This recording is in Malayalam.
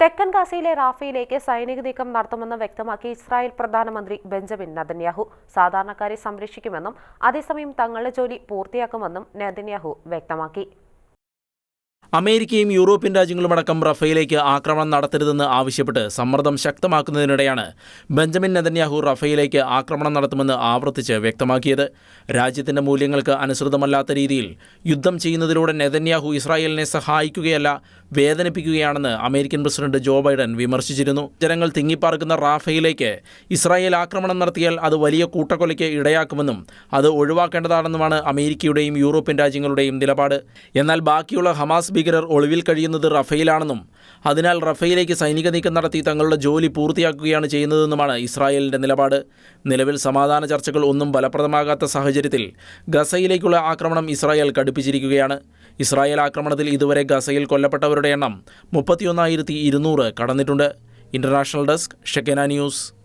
തെക്കൻ ഗാസയിലെ റാഫയിലേക്ക് സൈനിക നീക്കം നടത്തുമെന്ന് വ്യക്തമാക്കി ഇസ്രായേൽ പ്രധാനമന്ത്രി ബെഞ്ചമിൻ നദന്യാഹു. സാധാരണക്കാരെ സംരക്ഷിക്കുമെന്നും അതേസമയം തങ്ങളുടെ ജോലി പൂർത്തിയാക്കുമെന്നും നദന്യാഹു വ്യക്തമാക്കി. അമേരിക്കയും യൂറോപ്യൻ രാജ്യങ്ങളുമടക്കം റഫേലേക്ക് ആക്രമണം നടത്തരുതെന്ന് ആവശ്യപ്പെട്ട് സമ്മർദ്ദം ശക്തമാക്കുന്നതിനിടെയാണ് ബെഞ്ചമിൻ നെതന്യാഹു റഫേലേക്ക് ആക്രമണം നടത്തുമെന്ന് ആവർത്തിച്ച് വ്യക്തമാക്കിയത്. രാജ്യത്തിന്റെ മൂല്യങ്ങൾക്ക് അനുസൃതമല്ലാത്ത രീതിയിൽ യുദ്ധം ചെയ്യുന്നതിലൂടെ നെതന്യാഹു ഇസ്രായേലിനെ സഹായിക്കുകയല്ല വേദനിപ്പിക്കുകയാണെന്ന് അമേരിക്കൻ പ്രസിഡന്റ് ജോ ബൈഡൻ വിമർശിച്ചിരുന്നു. ജനങ്ങൾ തിങ്ങിപ്പാർക്കുന്ന റാഫയിലേക്ക് ഇസ്രായേൽ ആക്രമണം നടത്തിയാൽ അത് വലിയ കൂട്ടക്കൊലയ്ക്ക് ഇടയാക്കുമെന്നും അത് ഒഴിവാക്കേണ്ടതാണെന്നുമാണ് അമേരിക്കയുടെയും യൂറോപ്യൻ രാജ്യങ്ങളുടെയും നിലപാട്. എന്നാൽ ബാക്കിയുള്ള ഹമാസ് ഭീകരർ ഒളിവിൽ കഴിയുന്നത് റഫയിലാണെന്നും അതിനാൽ റഫയിലേക്ക് സൈനിക നീക്കം നടത്തി തങ്ങളുടെ ജോലി പൂർത്തിയാക്കുകയാണ് ചെയ്യുന്നതെന്നുമാണ് ഇസ്രായേലിന്റെ നിലപാട്. നിലവിൽ സമാധാന ചർച്ചകൾ ഒന്നും ഫലപ്രദമാകാത്ത സാഹചര്യത്തിൽ ഗസയിലേക്കുള്ള ആക്രമണം ഇസ്രായേൽ കടുപ്പിച്ചിരിക്കുകയാണ്. ഇസ്രായേൽ ആക്രമണത്തിൽ ഇതുവരെ ഗസയിൽ കൊല്ലപ്പെട്ടവരുടെ എണ്ണം മുപ്പത്തിയൊന്നായിരത്തി കടന്നിട്ടുണ്ട്. International desk ഷെക്കന news.